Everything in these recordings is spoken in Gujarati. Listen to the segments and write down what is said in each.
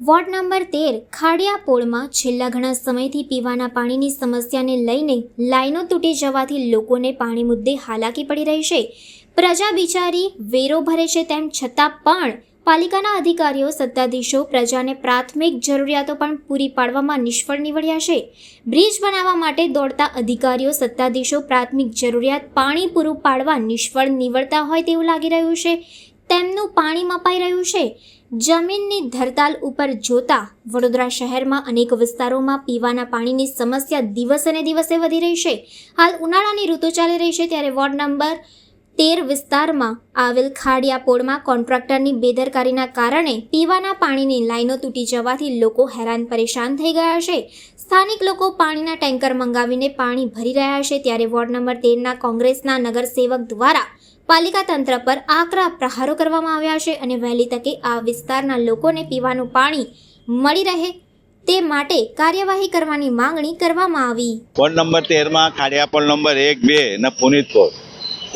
વોર્ડ નંબર તેર ખાડિયાપોળમાં છેલ્લા ઘણા સમયથી પીવાના પાણીની સમસ્યાને લઈને લાઈનો તૂટી જવાથી લોકોને પાણી મુદ્દે હાલાકી પડી રહી છે. પ્રજા બિચારી વેરો ભરે છે તેમ છતાં પણ પાલિકાના અધિકારીઓ, સત્તાધીશો, પ્રજાને પ્રાથમિક જરૂરિયાતો પણ પૂરી પાડવામાં નિષ્ફળ નીવડ્યા છે. બ્રિજ બનાવવા માટે દોડતા અધિકારીઓ, સત્તાધીશો પ્રાથમિક જરૂરિયાત પાણી પૂરું પાડવા નિષ્ફળ નીવડતા હોય તેવું લાગી રહ્યું છે. તેમનું પાણી મપાઈ રહ્યું છે. જમીનની ધરતાલ ઉપર જોતા વડોદરા શહેરમાં અનેક વિસ્તારોમાં પીવાના પાણીની સમસ્યા દિવસે ને દિવસે વધી રહી છે. હાલ ઉનાળાની ઋતુ ચાલી રહી છે, ત્યારે વોર્ડ નંબર તેર વિસ્તારમાં આવેલ ખાડિયાપોળમાં કોન્ટ્રાક્ટરની બેદરકારીના કારણે પીવાના પાણીની લાઈનો તૂટી જવાથી લોકો હેરાન પરેશાન થઈ ગયા છે. સ્થાનિક લોકો પાણીના ટેન્કર મંગાવીને પાણી ભરી રહ્યા છે ત્યારે વોર્ડ નંબર તેરના કોંગ્રેસના નગરસેવક દ્વારા પાલિકા તંત્ર પર આકરા પ્રહારો કરવામાં આવ્યા છે અને વહેલી તકે આ વિસ્તારના લોકોને પીવાનું પાણી મળી રહે તે માટે કાર્યવાહી કરવાની માંગણી કરવામાં આવી. વોર્ડ નંબર તેરમાં ખાડિયાપોળ નંબર એક બે ને પુનિતપોળ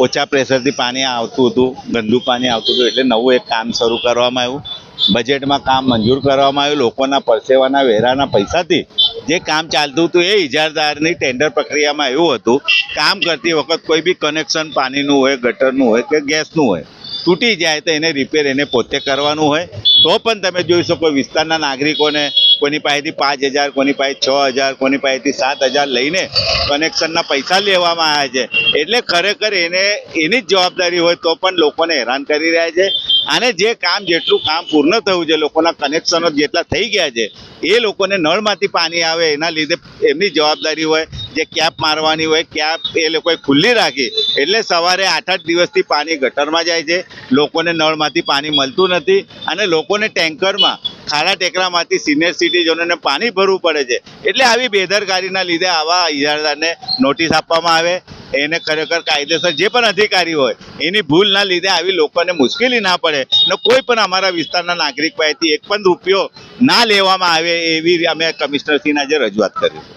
ઓછા પ્રેશરથી પાણી આવતું હતું, ગંદુ પાણી આવતું હતું એટલે નવું એક કામ શરૂ કરવામાં આવ્યું. બજેટમાં કામ મંજૂર કરવામાં આવ્યું. લોકોના પરસેવાના વેરાના પૈસાથી જે કામ ચાલતું હતું એ ઇજારદારની ટેન્ડર પ્રક્રિયામાં એવું હતું. કામ કરતી વખત કોઈ બી કનેક્શન પાણીનું હોય, ગટરનું હોય કે ગેસનું હોય, તૂટી જાય તો એને રિપેર એને પોતે કરવાનું હોય. તો પણ તમે જોઈ શકો વિસ્તારના નાગરિકોને કોઈની પાસેથી પાંચ હજાર, કોની પાસે છ હજાર, કોની પાસેથી સાત હજાર લઈને કનેક્શનના પૈસા લેવામાં આવ્યા છે. એટલે ખરેખર એને, એની જ જવાબદારી હોય તો પણ લોકોને હેરાન કરી રહ્યા છે. અને જે કામ, જેટલું કામ પૂર્ણ થયું છે, લોકોના કનેક્શનો જેટલા થઈ ગયા છે, એ લોકોને નળમાંથી પાણી આવે એના લીધે એમની જવાબદારી હોય, જે કેપ મારવાની હોય કેપ એ લોકોએ ખુલ્લી રાખી. એટલે સવારે આઠ આઠ દિવસથી પાણી ગટરમાં જાય છે. લોકોને નળમાંથી પાણી મળતું નથી અને લોકોને ટેન્કરમાં ખાડા ટેકરામાંથી સિનિયર સિટીઝનોને પાણી ભરવું પડે છે. એટલે આવી બેદરકારીના લીધે આવા ઇજારદારને નોટિસ આપવામાં આવે. એને ખરેખર કાયદેસર જે પણ અધિકારી હોય, એની ભૂલના લીધે આવી લોકોને મુશ્કેલી ના પડે ને કોઈ પણ અમારા વિસ્તારના નાગરિક પાસેથી એક પણ રૂપિયો ના લેવામાં આવે એવી અમે કમિશનરશ્રીને આજે રજૂઆત કરી.